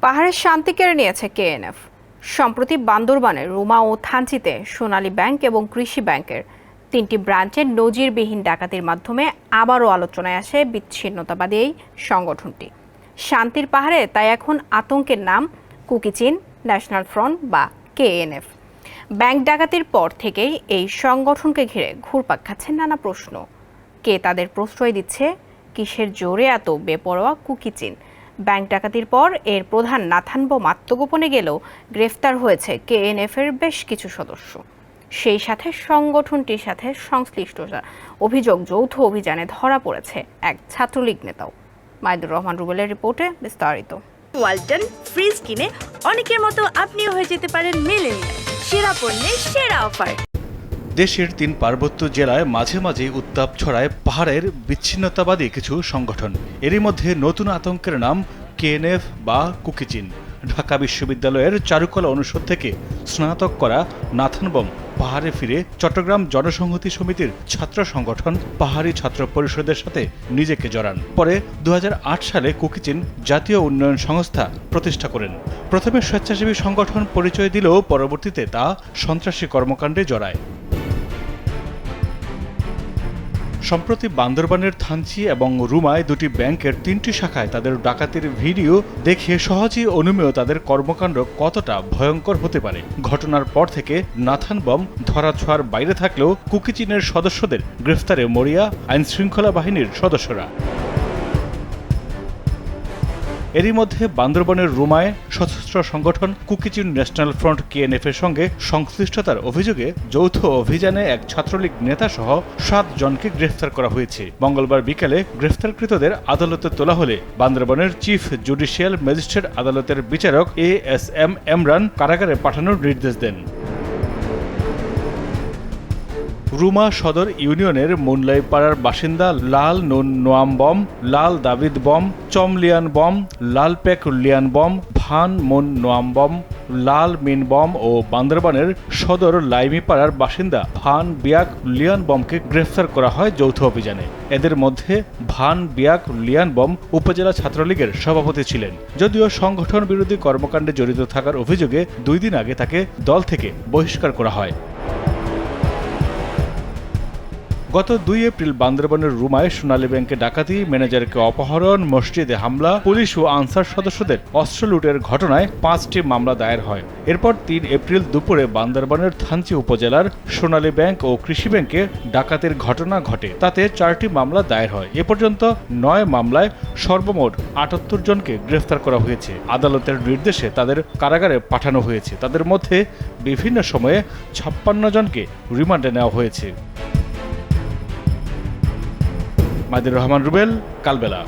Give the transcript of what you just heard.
পাহাড়ের শান্তি কেড়ে নিয়েছে কেএনএফ সম্প্রতি বান্দরবানের রুমা ও থানচিতে সোনালী ব্যাংক এবং কৃষি ব্যাংকের তিনটি ব্রাঞ্চের নজিরবিহীন ডাকাতির মাধ্যমে আবারও আলোচনায় আসে বিচ্ছিন্নতাবাদী এই সংগঠনটি। শান্তির পাহাড়ে তাই এখন আতঙ্কের নাম কুকিচিন ন্যাশনাল ফ্রন্ট বা কেএনএফ ব্যাংক ডাকাতির পর থেকেই এই সংগঠনকে ঘিরে ঘুরপাক খাচ্ছে নানা প্রশ্ন। কে তাদের প্রশ্রয় দিচ্ছে? কিসের জোরে এত বেপরোয়া কুকিচিন ব্যাংক ডাকাতির পর এর প্রধান নাথান বোম আত্মগোপনে গেলেও গ্রেফতার হয়েছে কেএনএফ এর বেশ কিছু সদস্য। সেই সাথে সংগঠনটির সাথে সংশ্লিষ্টতা অভিযোগ যৌথ অভিযানে ধরা পড়েছে এক ছাত্রলীগ নেতাও। মাইদুর রহমান রুবেলের রিপোর্টে বিস্তারিত। ওয়ালটন ফ্রিজ কিনে অনেকের মতো আপনিও হয়ে যেতে পারেন মেলেনিয়া সেরা পণ্যের সেরা অফার। দেশের তিন পার্বত্য জেলায় মাঝে মাঝে উত্তাপ ছড়ায় পাহাড়ের বিচ্ছিন্নতাবাদী কিছু সংগঠন। এরই মধ্যে নতুন আতঙ্কের নাম কেএনএফ বা কুকিচিন। ঢাকা বিশ্ববিদ্যালয়ের চারুকলা অনুষদ থেকে স্নাতক করা নাথানবম পাহাড়ে ফিরে চট্টগ্রাম জনসংহতি সমিতির ছাত্র সংগঠন পাহাড়ি ছাত্র পরিষদের সাথে নিজেকে জড়ান। পরে দু হাজার আট সালে কুকিচিন জাতীয় উন্নয়ন সংস্থা প্রতিষ্ঠা করেন। প্রথমে স্বেচ্ছাসেবী সংগঠন পরিচয় দিলেও পরবর্তীতে তা সন্ত্রাসী কর্মকাণ্ডে জড়ায়। সম্প্রতি বান্দরবানের থানচি এবং রুমায় দুটি ব্যাংকের তিনটি শাখায় তাদের ডাকাতির ভিডিও দেখে সহজেই অনুমেয় তাদের কর্মকাণ্ড কতটা ভয়ঙ্কর হতে পারে। ঘটনার পর থেকে নাথান বম ধরাছোঁয়ার বাইরে থাকলেও কুকিচিনের সদস্যদের গ্রেফতারে মরিয়া আইনশৃঙ্খলা বাহিনীর সদস্যরা। এরই মধ্যে বান্দরবনের রুমায় সশস্ত্র সংগঠন কুকিচিন ন্যাশনাল ফ্রন্ট কেএনএফ এর সঙ্গে সংশ্লিষ্টতার অভিযোগে যৌথ অভিযানে এক ছাত্রলীগ নেতা সহ সাত জনকে গ্রেফতার করা হয়েছে। মঙ্গলবার বিকেলে গ্রেফতারকৃতদের আদালতে তোলা হলে বান্দরবনের চিফ জুডিশিয়াল ম্যাজিস্ট্রেট আদালতের বিচারক এ এস এম এমরান কারাগারে পাঠানোর নির্দেশ দেন। রুমা সদর ইউনিয়নের মুনলাই পাড়ার বাসিন্দা লাল নুন নোয়াম বম, লাল দাবিদ বম, চমলিয়ান বম, লাল পেক লিয়ান বম, ভান মুন নোয়াম বম, লাল মিন বম ও বান্দরবানের সদর লাইমি পাড়ার বাসিন্দা ভান বিয়াক লিয়ান বমকে গ্রেফতার করা হয় যৌথ অভিযানে। এদের মধ্যে ভান বিয়াক লিয়ান বম উপজেলা ছাত্রলীগের সভাপতি ছিলেন। যদিও সংগঠন বিরোধী কর্মকাণ্ডে জড়িত থাকার অভিযোগে দুই দিন আগে তাকে দল থেকে বহিষ্কার করা হয়। গত দুই এপ্রিল বান্দরবানের রুমায় সোনালী ব্যাংকে ডাকাতি, ম্যানেজারকে অপহরণ, মসজিদে হামলা, পুলিশ ও আনসার সদস্যদের অস্ত্র লুটের ঘটনায় পাঁচটি মামলা দায়ের হয়। এরপর তিন এপ্রিল দুপুরে বান্দরবানের থানচি উপজেলার সোনালী ব্যাংক ও কৃষি ব্যাংকে ডাকাতির ঘটনা ঘটে। তাতে চারটি মামলা দায়ের হয়। এ পর্যন্ত নয় মামলায় সর্বমোট আটাত্তর জনকে গ্রেফতার করা হয়েছে। আদালতের নির্দেশে তাদের কারাগারে পাঠানো হয়েছে। তাদের মধ্যে বিভিন্ন সময়ে ছাপ্পান্ন জনকে রিমান্ডে নেওয়া হয়েছে। মাদির রহমান রুবেল কালবেলা।